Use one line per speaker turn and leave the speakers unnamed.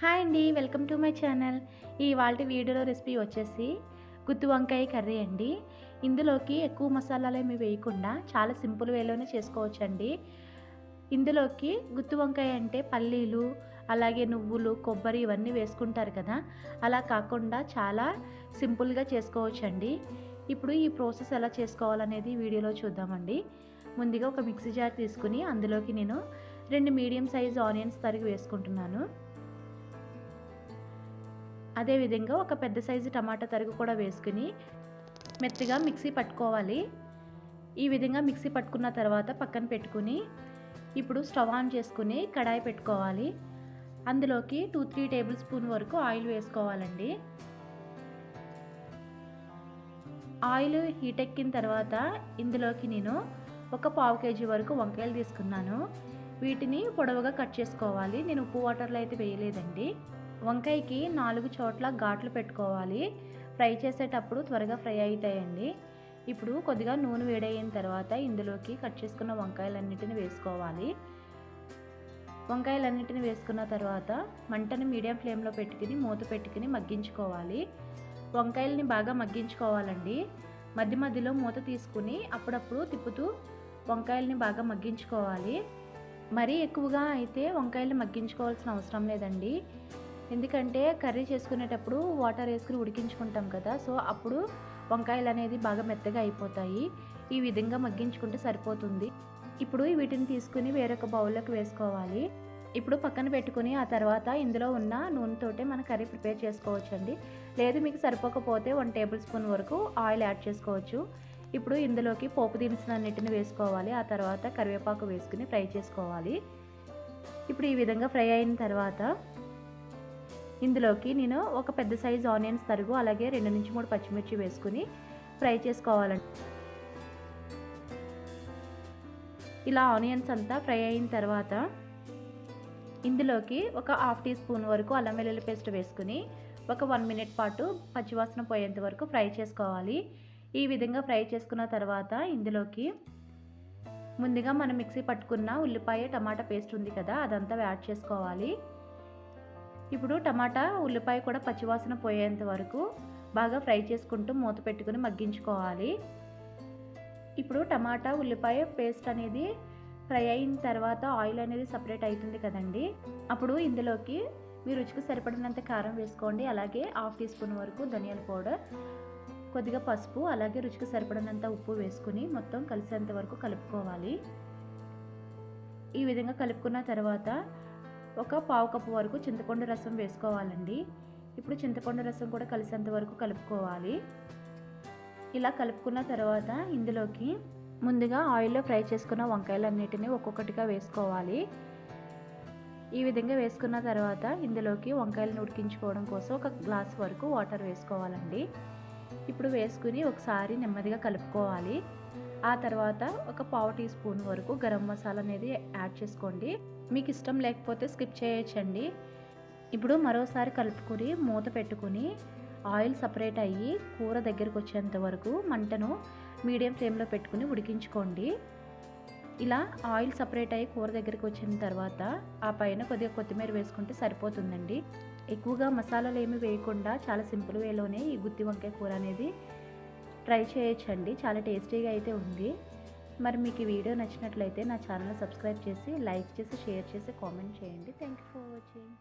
Hi అండి welcome to my channel. ఈ వాల్టి వీడియోలో రెసిపీ వచ్చేసి గుత్తి వంకాయ కర్రీ అండి. ఇందులోకి ఎక్కువ మసాలాలు ఏమి వేయకుండా చాలా సింపుల్ వేలోనే చేసుకోవచ్చండి. ఇందులోకి గుత్తి వంకాయ అంటే పల్లీలు అలాగే నువ్వులు కొబ్బరి ఇవన్నీ వేసుకుంటారు కదా. అలా కాకుండా చాలా సింపుల్గా చేసుకోవచ్చండి. ఇప్పుడు ఈ ప్రాసెస్ ఎలా చేసుకోవాలనేది వీడియోలో చూద్దామండి. ముందుగా ఒక మిక్సీ జార్ తీసుకుని అందులోకి నేను రెండు మీడియం సైజ్ ఆనియన్స్ తరిగి వేసుకుంటున్నాను. అదేవిధంగా ఒక పెద్ద సైజు టమాటా తరుగు కూడా వేసుకుని మెత్తగా మిక్సీ పట్టుకోవాలి. ఈ విధంగా మిక్సీ పట్టుకున్న తర్వాత పక్కన పెట్టుకుని ఇప్పుడు స్టవ్ ఆన్ చేసుకుని కడాయి పెట్టుకోవాలి. అందులోకి టూ త్రీ టేబుల్ స్పూన్ వరకు ఆయిల్ వేసుకోవాలండి. ఆయిల్ హీట్ ఎక్కిన తర్వాత ఇందులోకి నేను ఒక పావు కేజీ వరకు వంకాయలు తీసుకున్నాను. వీటిని పొడవుగా కట్ చేసుకోవాలి. నేను ఉప్పు వాటర్లో అయితే వేయలేదండి. వంకాయకి నాలుగు చోట్ల ఘాట్లు పెట్టుకోవాలి. ఫ్రై చేసేటప్పుడు త్వరగా ఫ్రై అవుతాయండి ఇప్పుడు కొద్దిగా నూనె వేడయిన తర్వాత ఇందులోకి కట్ చేసుకున్న వంకాయలన్నిటిని వేసుకోవాలి. వంకాయలన్నిటిని వేసుకున్న తర్వాత మంటను మీడియం ఫ్లేమ్లో పెట్టుకుని మూత పెట్టుకుని మగ్గించుకోవాలి. వంకాయలని బాగా మగ్గించుకోవాలండి. మధ్య మధ్యలో మూత తీసుకుని అప్పుడప్పుడు తిప్పుతూ వంకాయలని బాగా మగ్గించుకోవాలి. మరీ ఎక్కువగా అయితే వంకాయలు మగ్గించుకోవాల్సిన అవసరం లేదండి. ఎందుకంటే కర్రీ చేసుకునేటప్పుడు వాటర్ వేసుకుని ఉడికించుకుంటాం కదా సో అప్పుడు వంకాయలు అనేది బాగా మెత్తగా అయిపోతాయి. ఈ విధంగా మగ్గించుకుంటే సరిపోతుంది. ఇప్పుడు వీటిని తీసుకుని వేరొక బౌల్లోకి వేసుకోవాలి. ఇప్పుడు పక్కన పెట్టుకుని ఆ తర్వాత ఇందులో ఉన్న నూనెతోటే మన కర్రీ ప్రిపేర్ చేసుకోవచ్చండి. లేదు మీకు సరిపోకపోతే వన్ టేబుల్ స్పూన్ వరకు ఆయిల్ యాడ్ చేసుకోవచ్చు. ఇప్పుడు ఇందులోకి పోపు దినుసులన్నిటిని వేసుకోవాలి. ఆ తర్వాత కరివేపాకు వేసుకుని ఫ్రై చేసుకోవాలి. ఇప్పుడు ఈ విధంగా ఫ్రై అయిన తర్వాత ఇందులోకి నేను ఒక పెద్ద సైజు ఆనియన్స్ తరుగు అలాగే రెండు నుంచి మూడు పచ్చిమిర్చి వేసుకుని ఫ్రై చేసుకోవాలండి. ఇలా ఆనియన్స్ అంతా ఫ్రై అయిన తర్వాత ఇందులోకి ఒక హాఫ్ టీ స్పూన్ వరకు అల్లం వెల్లుల్లి పేస్ట్ వేసుకుని ఒక వన్ మినిట్ పాటు పచ్చివాసన పోయేంత వరకు ఫ్రై చేసుకోవాలి. ఈ విధంగా ఫ్రై చేసుకున్న తర్వాత ఇందులోకి ముందుగా మనం మిక్సీ పట్టుకున్న ఉల్లిపాయ టమాటా పేస్ట్ ఉంది కదా అదంతా యాడ్ చేసుకోవాలి. ఇప్పుడు టమాటా ఉల్లిపాయ కూడా పచ్చివాసన పోయేంత వరకు బాగా ఫ్రై చేసుకుంటూ మూత పెట్టుకుని మగ్గించుకోవాలి. ఇప్పుడు టమాటా ఉల్లిపాయ పేస్ట్ అనేది ఫ్రై అయిన తర్వాత ఆయిల్ అనేది సపరేట్ అవుతుంది కదండి. అప్పుడు ఇందులోకి మీ రుచికి సరిపడినంత కారం వేసుకోండి. అలాగే హాఫ్ టీ స్పూన్ వరకు ధనియాల పౌడర్ కొద్దిగా పసుపు అలాగే రుచికి సరిపడినంత ఉప్పు వేసుకుని మొత్తం కలిసేంత వరకు కలుపుకోవాలి. ఈ విధంగా కలుపుకున్న తర్వాత ఒక పావు కప్పు వరకు చింతపండు రసం వేసుకోవాలండి. ఇప్పుడు చింతపండు రసం కూడా కలిసేంత వరకు కలుపుకోవాలి. ఇలా కలుపుకున్న తర్వాత ఇందులోకి ముందుగా ఆయిల్లో ఫ్రై చేసుకున్న వంకాయలన్నిటిని ఒక్కొక్కటిగా వేసుకోవాలి. ఈ విధంగా వేసుకున్న తర్వాత ఇందులోకి వంకాయలను ఉడికించుకోవడం కోసం ఒక గ్లాస్ వరకు వాటర్ వేసుకోవాలండి. ఇప్పుడు వేసుకుని ఒకసారి నెమ్మదిగా కలుపుకోవాలి. ఆ తర్వాత ఒక పావు టీ స్పూన్ వరకు గరం మసాలా అనేది యాడ్ చేసుకోండి. మీకు ఇష్టం లేకపోతే స్కిప్ చేయొచ్చండి. ఇప్పుడు మరోసారి కలుపుకొని మూత పెట్టుకుని ఆయిల్ సపరేట్ అయ్యి కూర దగ్గరకు వచ్చేంత వరకు మంటను మీడియం ఫ్లేమ్లో పెట్టుకుని ఉడికించుకోండి. ఇలా ఆయిల్ సపరేట్ అయ్యి కూర దగ్గరికి వచ్చిన తర్వాత ఆ పైన కొద్దిగా కొత్తిమీర వేసుకుంటే సరిపోతుందండి. ఎక్కువగా మసాలాలు ఏమి వేయకుండా చాలా సింపుల్ వేలోనే ఈ గుత్తి వంకాయ కూర అనేది ట్రై చేయొచ్చండి. చాలా టేస్టీగా అయితే ఉంది. మరి మీకు ఈ వీడియో నచ్చినట్లయితే నా ఛానల్ సబ్స్క్రైబ్ చేసి లైక్ చేసి షేర్ చేసి కామెంట్ చేయండి. Thank you for watching.